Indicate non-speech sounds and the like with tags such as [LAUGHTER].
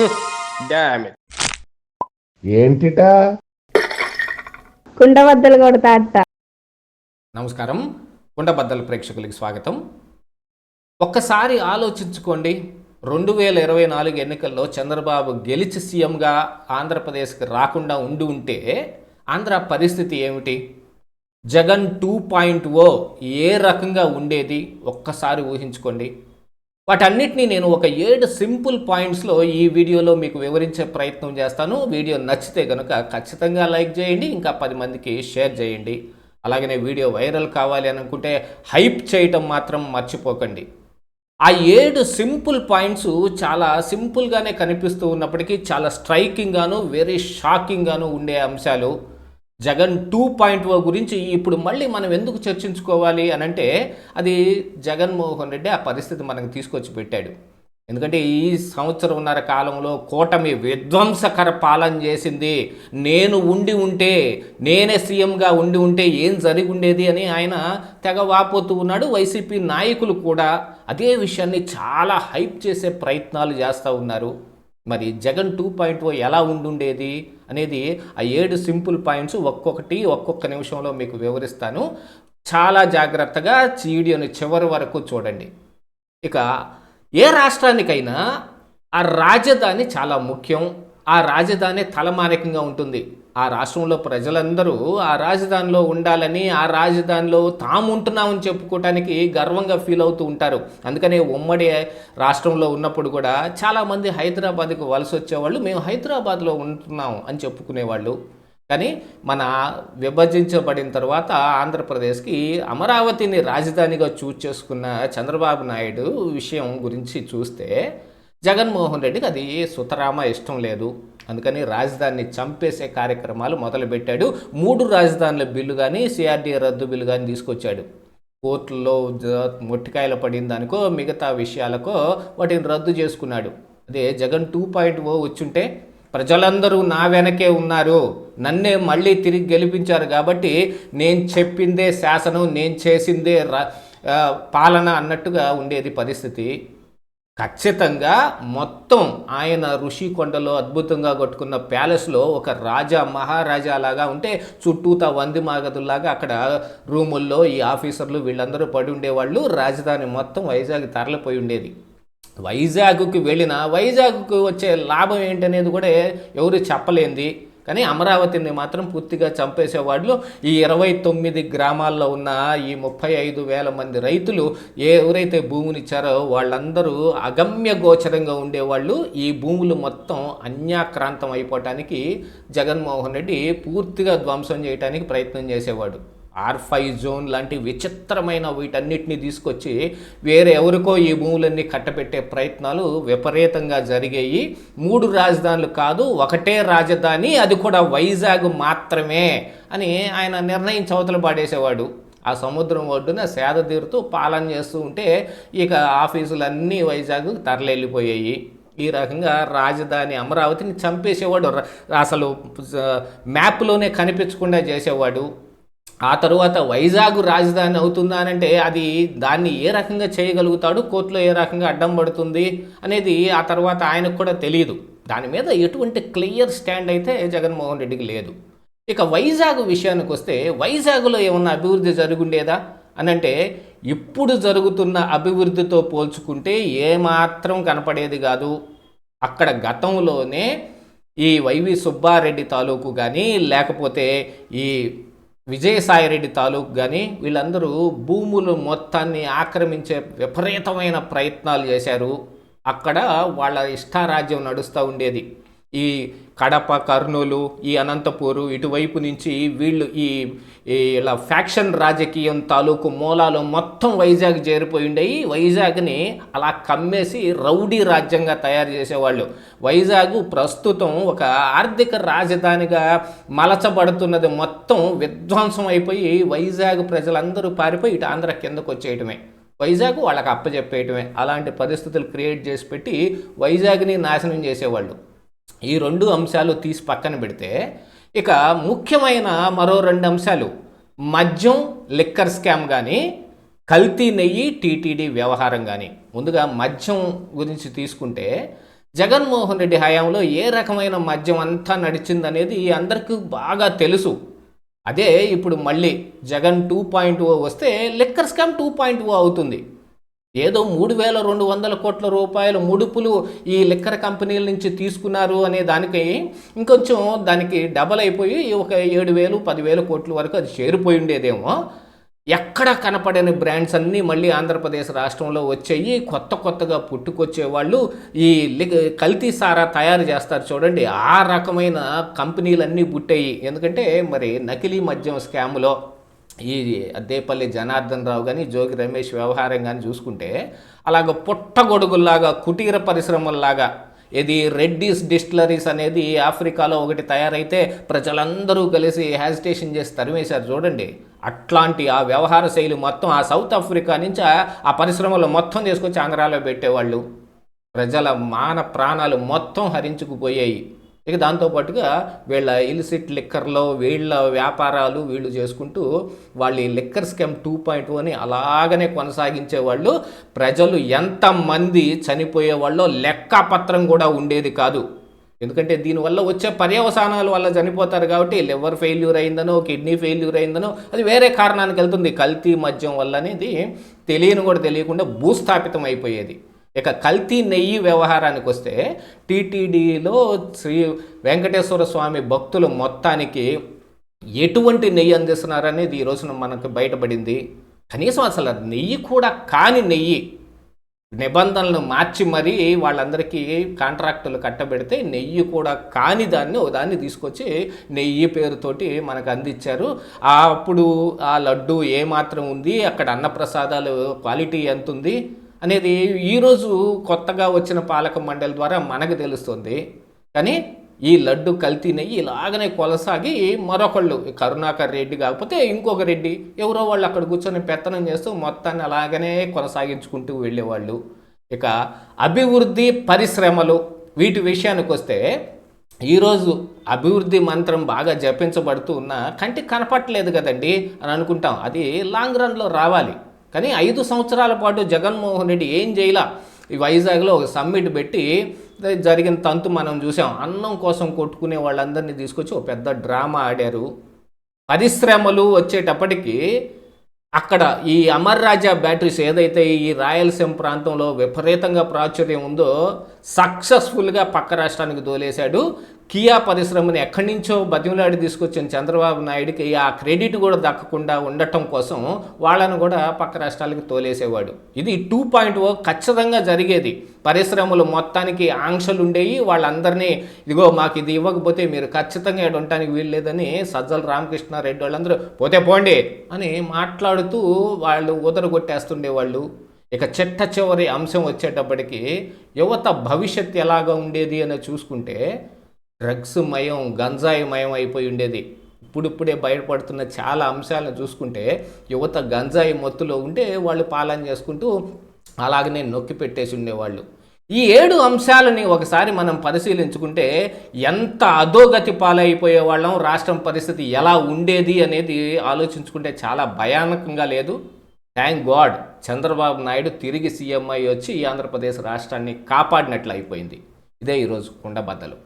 [LAUGHS] ఏంటిటా? కుండబద్దలు కొడతా అత్త. నమస్కారం. కుండబద్దల ప్రేక్షకులకి స్వాగతం. ఒక్కసారి ఆలోచించుకోండి. రెండు వేల ఇరవై నాలుగు ఎన్నికల్లో చంద్రబాబు గెలిచి సీఎంగా ఆంధ్రప్రదేశ్కి రాకుండా ఉండి ఉంటే ఆంధ్ర పరిస్థితి ఏమిటి? జగన్ టూ పాయింట్ ఓ ఏ రకంగా ఉండేది? ఒక్కసారి ఊహించుకోండి. వాటన్నిటినీ నేను ఒక ఏడు సింపుల్ పాయింట్స్లో ఈ వీడియోలో మీకు వివరించే ప్రయత్నం చేస్తాను. వీడియో నచ్చితే కనుక ఖచ్చితంగా లైక్ చేయండి ఇంకా పది మందికి షేర్ చేయండి. అలాగనే వీడియో వైరల్ కావాలి అని అనుకుంటే హైప్ చేయటం మాత్రం మర్చిపోకండి. ఆ ఏడు సింపుల్ పాయింట్స్ చాలా సింపుల్గానే కనిపిస్తూ ఉన్నప్పటికీ చాలా స్ట్రైకింగ్గాను వెరీ షాకింగ్గాను ఉండే అంశాలు జగన్ టూ పాయింట్ ఓ గురించి ఇప్పుడు మళ్ళీ మనం ఎందుకు చర్చించుకోవాలి అని అంటే అది జగన్మోహన్ రెడ్డి ఆ పరిస్థితి మనకు తీసుకొచ్చి పెట్టాడు. ఎందుకంటే ఈ సంవత్సరంన్నర కాలంలో కూటమి విధ్వంసకర పాలన చేసింది. నేను ఉండి ఉంటే నేనే సీఎంగా ఉండి ఉంటే ఏం జరిగి ఉండేది అని ఆయన తెగ వాపోతూ ఉన్నాడు. వైసీపీ నాయకులు కూడా అదే విషయాన్ని చాలా హైప్ చేసే ప్రయత్నాలు చేస్తూ ఉన్నారు. మరి జగన్ టూ పాయింట్ ఓ ఎలా ఉండుండేది? అనేది ఆ ఏడు సింపుల్ పాయింట్స్ ఒక్కొక్కటి ఒక్కొక్క నిమిషంలో మీకు వివరిస్తాను. చాలా జాగ్రత్తగా వీడియోని చివరి వరకు చూడండి. ఇక ఏ రాష్ట్రానికైనా ఆ రాజధాని చాలా ముఖ్యం. ఆ రాజధాని తలమానికంగా ఉంటుంది. ఆ రాష్ట్రంలో ప్రజలందరూ ఆ రాజధానిలో ఉండాలని ఆ రాజధానిలో తాము ఉంటున్నామని చెప్పుకోవటానికి గర్వంగా ఫీల్ అవుతూ ఉంటారు. అందుకనే ఉమ్మడి రాష్ట్రంలో ఉన్నప్పుడు కూడా చాలామంది హైదరాబాద్కు వలస వచ్చేవాళ్ళు మేము హైదరాబాద్లో ఉంటున్నాం అని చెప్పుకునేవాళ్ళు. కానీ మన విభజించబడిన తర్వాత ఆంధ్రప్రదేశ్కి అమరావతిని రాజధానిగా చూజ్ చేసుకున్న చంద్రబాబు నాయుడు విషయం గురించి చూస్తే జగన్మోహన్ రెడ్డికి అది సుతరామ ఇష్టం లేదు. అందుకని రాజధానిని చంపేసే కార్యక్రమాలు మొదలుపెట్టాడు. మూడు రాజధానుల బిల్లు కానీ సిఆర్డీ రద్దు బిల్లు కానీ తీసుకొచ్చాడు. కోర్టులో మొట్టికాయలు పడిందనుకో మిగతా విషయాలకో వాటిని రద్దు చేసుకున్నాడు. అదే జగన్ టూ పాయింట్ ఓ వచ్చుంటే ప్రజలందరూ నా వెనకే ఉన్నారు. నన్నే మళ్ళీ తిరిగి గెలిపించారు కాబట్టి నేను చెప్పిందే శాసనం నేను చేసిందే రా పాలన అన్నట్టుగా ఉండేది పరిస్థితి. ఖచ్చితంగా మొత్తం ఆయన ఋషికొండలో అద్భుతంగా కొట్టుకున్న ప్యాలెస్లో ఒక రాజా మహారాజా లాగా ఉంటే చుట్టూతా వంది మాగదుల్లాగా అక్కడ రూముల్లో ఈ ఆఫీసర్లు వీళ్ళందరూ పడి ఉండేవాళ్ళు. రాజధాని మొత్తం వైజాగ్ తరలిపోయి ఉండేది. వైజాగ్కి వెళ్ళిన వైజాగ్కు వచ్చే లాభం ఏంటనేది కూడా ఎవరు చెప్పలేంది. కానీ అమరావతిని మాత్రం పూర్తిగా చంపేసేవాళ్ళు ఈ ఇరవై తొమ్మిది గ్రామాల్లో ఉన్న ఈ ముప్పై ఐదు వేల మంది రైతులు ఎవరైతే భూమునిచ్చారో వాళ్ళందరూ అగమ్య గోచరంగా ఉండేవాళ్ళు. ఈ భూములు మొత్తం అన్యాక్రాంతం అయిపోవటానికి జగన్మోహన్ రెడ్డి పూర్తిగా ధ్వంసం చేయడానికి ప్రయత్నం చేసేవాడు. ఆర్ ఫైవ్ జోన్ లాంటి విచిత్రమైన వీటన్నిటిని తీసుకొచ్చి వేరే ఎవరికో ఈ భూములన్నీ కట్టబెట్టే ప్రయత్నాలు విపరీతంగా జరిగాయి. మూడు రాజధానులు కాదు ఒకటే రాజధాని అది కూడా వైజాగ్ మాత్రమే అని ఆయన నిర్ణయం చవతలు పాడేసేవాడు. ఆ సముద్రం ఒడ్డున సేద తీరుతూ పాలన చేస్తూ ఉంటే ఇక ఆఫీసులన్నీ వైజాగ్ తరలిపోయాయి. ఈ రకంగా రాజధాని అమరావతిని చంపేసేవాడు. అసలు మ్యాప్లోనే కనిపించకుండా చేసేవాడు. ఆ తరువాత వైజాగ్ రాజధాని అవుతుందా అని అంటే అది దాన్ని ఏ రకంగా చేయగలుగుతాడు కోర్టులో ఏ రకంగా అడ్డం పడుతుంది అనేది ఆ తర్వాత ఆయనకు కూడా తెలియదు దాని మీద ఎటువంటి క్లియర్ స్టాండ్ అయితే జగన్మోహన్ రెడ్డికి లేదు. ఇక వైజాగ్ విషయానికి వస్తే వైజాగ్లో ఏమన్నా అభివృద్ధి జరుగుండేదా? అని అంటే ఇప్పుడు జరుగుతున్న అభివృద్ధితో పోల్చుకుంటే ఏమాత్రం కనపడేది కాదు. అక్కడ గతంలోనే ఈ వైవి సుబ్బారెడ్డి తాలూకు కానీ లేకపోతే ఈ విజయసాయిరెడ్డి తాలూకు కానీ వీళ్ళందరూ భూములు మొత్తాన్ని ఆక్రమించే విపరీతమైన ప్రయత్నాలు చేశారు. అక్కడ వాళ్ళ ఇష్టారాజ్యం నడుస్తూ ఉండేది. ఈ కడప కర్నూలు ఈ అనంతపూరు ఇటువైపు నుంచి వీళ్ళు ఈ ఇలా ఫ్యాక్షన్ రాజకీయం తాలూకు మూలాలు మొత్తం వైజాగ్ చేరిపోయి ఉండేవి వైజాగ్ని అలా కమ్మేసి రౌడీ రాజ్యంగా తయారు చేసేవాళ్ళు. వైజాగ్ ప్రస్తుతం ఒక ఆర్థిక రాజధానిగా మలచబడుతున్నది మొత్తం విధ్వంసం అయిపోయి వైజాగ్ ప్రజలందరూ పారిపోయి ఇటు ఆంధ్ర కిందకు వచ్చేయటమే. వైజాగ్ వాళ్ళకి అప్పచెప్పేయటమే అలాంటి పరిస్థితులు క్రియేట్ చేసి పెట్టి వైజాగ్ని నాశనం చేసేవాళ్ళు. ఈ రెండు అంశాలు తీసి పక్కన పెడితే ఇక ముఖ్యమైన మరో రెండు అంశాలు. మద్యం లిక్కర్ స్కామ్ కానీ కల్తీ నెయ్యి టీటీడీ వ్యవహారం కానీ ముందుగా మద్యం గురించి తీసుకుంటే జగన్మోహన్ రెడ్డి హయాంలో ఏ రకమైన మద్యం అంతా నడిచిందనేది అందరికీ బాగా తెలుసు. అదే ఇప్పుడు మళ్ళీ జగన్ టూ పాయింట్ ఓ వస్తే liquor scam two point o అవుతుంది. ఏదో మూడు వేల రెండు వందల కోట్ల రూపాయల ముడుపులు ఈ లిక్కర్ కంపెనీల నుంచి తీసుకున్నారు అనే దానికి ఇంకొంచెం దానికి డబల్ అయిపోయి ఒక ఏడు వేలు పదివేల కోట్ల వరకు అది చేరిపోయి ఉండేదేమో. ఎక్కడ కనపడని బ్రాండ్స్ అన్నీ మళ్ళీ ఆంధ్రప్రదేశ్ రాష్ట్రంలో వచ్చాయి. కొత్త కొత్తగా పుట్టుకొచ్చే వాళ్ళు ఈ లి- కల్తీ సారా తయారు చేస్తారు చూడండి. ఆ రకమైన కంపెనీలన్నీ పుట్టాయి. ఎందుకంటే మరి నకిలీ మద్యం స్కామ్లో ఈ అద్దేపల్లి జనార్దన్ రావు కానీ జోగి రమేష్ వ్యవహారం కానీ చూసుకుంటే అలాగ పుట్టగొడుగుల్లాగా కుటీర పరిశ్రమల్లాగా ఇది రెడ్డీస్ డిస్టిలరీస్ అనేది ఆఫ్రికాలో ఒకటి తయారైతే ప్రజలందరూ కలిసి హ్యాజిటేషన్ చేసి తరిమేశారు చూడండి. అట్లాంటి ఆ వ్యవహార శైలి మొత్తం ఆ సౌత్ ఆఫ్రికా నుంచి ఆ- ఆ పరిశ్రమలు మొత్తం తీసుకొచ్చి ఆంధ్రాలో పెట్టేవాళ్ళు. ప్రజల మాన ప్రాణాలు మొత్తం హరించుకుపోయాయి. ఇక దాంతోపాటుగా వీళ్ళ ఇలిసిట్ లిక్కర్లో వీళ్ళ వ్యాపారాలు వీళ్ళు చేసుకుంటూ వాళ్ళు ఈ లిక్కర్ స్కెమ్ టూ పాయింట్ అని అలాగనే కొనసాగించేవాళ్ళు. ప్రజలు ఎంతమంది చనిపోయేవాళ్ళో లెక్కపత్రం కూడా ఉండేది కాదు. ఎందుకంటే దీనివల్ల వచ్చే పర్యవసానాల వల్ల చనిపోతారు కాబట్టి లివర్ ఫెయిల్యూర్ అయిందనో కిడ్నీ ఫెయిల్యూర్ అయిందనో అది వేరే కారణానికి వెళ్తుంది. కల్తీ మద్యం వల్ల అనేది తెలియని కూడా తెలియకుండా భూస్థాపితం అయిపోయేది. ఇక కల్తీ నెయ్యి వ్యవహారానికి వస్తే టీటీడీలో శ్రీ వెంకటేశ్వర స్వామి భక్తులు మొత్తానికి ఎటువంటి నెయ్యి అందిస్తున్నారనేది ఈ రోజున మనకు బయటపడింది. కనీసం అసలు నెయ్యి కూడా కాని నెయ్యి నిబంధనలు మార్చి మరీ వాళ్ళందరికీ కాంట్రాక్టులు కట్టబెడితే నెయ్యి కూడా కాని దాన్ని ఓ దాన్ని తీసుకొచ్చి నెయ్యి పేరుతోటి మనకు అందించారు. అప్పుడు ఆ లడ్డు ఏమాత్రం ఉంది? అక్కడ అన్నప్రసాదాలు క్వాలిటీ ఎంత ఉంది అనేది ఈరోజు కొత్తగా వచ్చిన పాలక మండలి ద్వారా మనకు తెలుస్తుంది. కానీ ఈ లడ్డు కల్తీ నెయ్యి ఇలాగనే కొనసాగి మరొకళ్ళు కరుణాకర్ రెడ్డి కాకపోతే ఇంకొక రెడ్డి ఎవరో వాళ్ళు అక్కడ కూర్చొని పెత్తనం చేస్తూ మొత్తాన్ని అలాగనే కొనసాగించుకుంటూ వెళ్ళేవాళ్ళు. ఇక అభివృద్ధి పరిశ్రమలు వీటి విషయానికి వస్తే ఈరోజు అభివృద్ధి మంత్రం బాగా జపించబడుతూ ఉన్నా కంటికి కనపట్లేదు కదండి అని అనుకుంటాం. అది లాంగ్ రన్లో రావాలి. కానీ ఐదు సంవత్సరాల పాటు జగన్మోహన్ రెడ్డి ఏం చేయలా? ఈ వైజాగ్లో ఒక సమ్మిట్ పెట్టి జరిగిన తంతు మనం చూసాం. అన్నం కోసం కొట్టుకునే వాళ్ళందరినీ తీసుకొచ్చి ఒక పెద్ద డ్రామా ఆడారు. పరిశ్రమలు వచ్చేటప్పటికి అక్కడ ఈ అమర్ రాజా బ్యాటరీస్ ఏదైతే ఈ రాయలసీమ ప్రాంతంలో విపరీతంగా ప్రాచుర్యం ఉందో సక్సెస్ఫుల్గా పక్క రాష్ట్రానికి దోలేశాడు. కియా పరిశ్రమని ఎక్కడి నుంచో బతిమలాడి తీసుకొచ్చిన చంద్రబాబు నాయుడికి ఆ క్రెడిట్ కూడా దక్కకుండా ఉండటం కోసం వాళ్ళను కూడా పక్క రాష్ట్రాలకి తోలేసేవాడు. ఇది టూ పాయింట్ ఓ ఖచ్చితంగా జరిగేది. పరిశ్రమలు మొత్తానికి ఆంక్షలు ఉండేవి వాళ్ళందరినీ ఇదిగో మాకు ఇది ఇవ్వకపోతే మీరు ఖచ్చితంగా ఇక్కడ ఉండటానికి వీల్లేదని సజ్జల రామకృష్ణారెడ్డి వాళ్ళందరూ పోతే పోండి అని మాట్లాడుతూ వాళ్ళు ఉదరగొట్టేస్తుండేవాళ్ళు ఇక చిట్ట చివరి అంశం వచ్చేటప్పటికి యువత భవిష్యత్ ఎలాగా ఉండేది అని చూసుకుంటే డ్రగ్స్ మయం గంజాయి మయం అయిపోయి ఉండేది. ఇప్పుడిప్పుడే బయటపడుతున్న చాలా అంశాలను చూసుకుంటే యువత గంజాయి మత్తులో ఉంటే వాళ్ళు పాలన చేసుకుంటూ అలాగనే నొక్కి పెట్టేసి ఉండేవాళ్ళు. ఈ ఏడు అంశాలని ఒకసారి మనం పరిశీలించుకుంటే ఎంత అధోగతి పాలైపోయే వాళ్ళం రాష్ట్రం పరిస్థితి ఎలా ఉండేది అనేది ఆలోచించుకుంటే చాలా భయానకంగా లేదు. థ్యాంక్ గాడ్ చంద్రబాబు నాయుడు తిరిగి సీఎం అయ్యి వచ్చి ఈ ఆంధ్రప్రదేశ్ రాష్ట్రాన్ని కాపాడినట్లు అయిపోయింది. ఇదే ఈరోజు కుండబద్దలు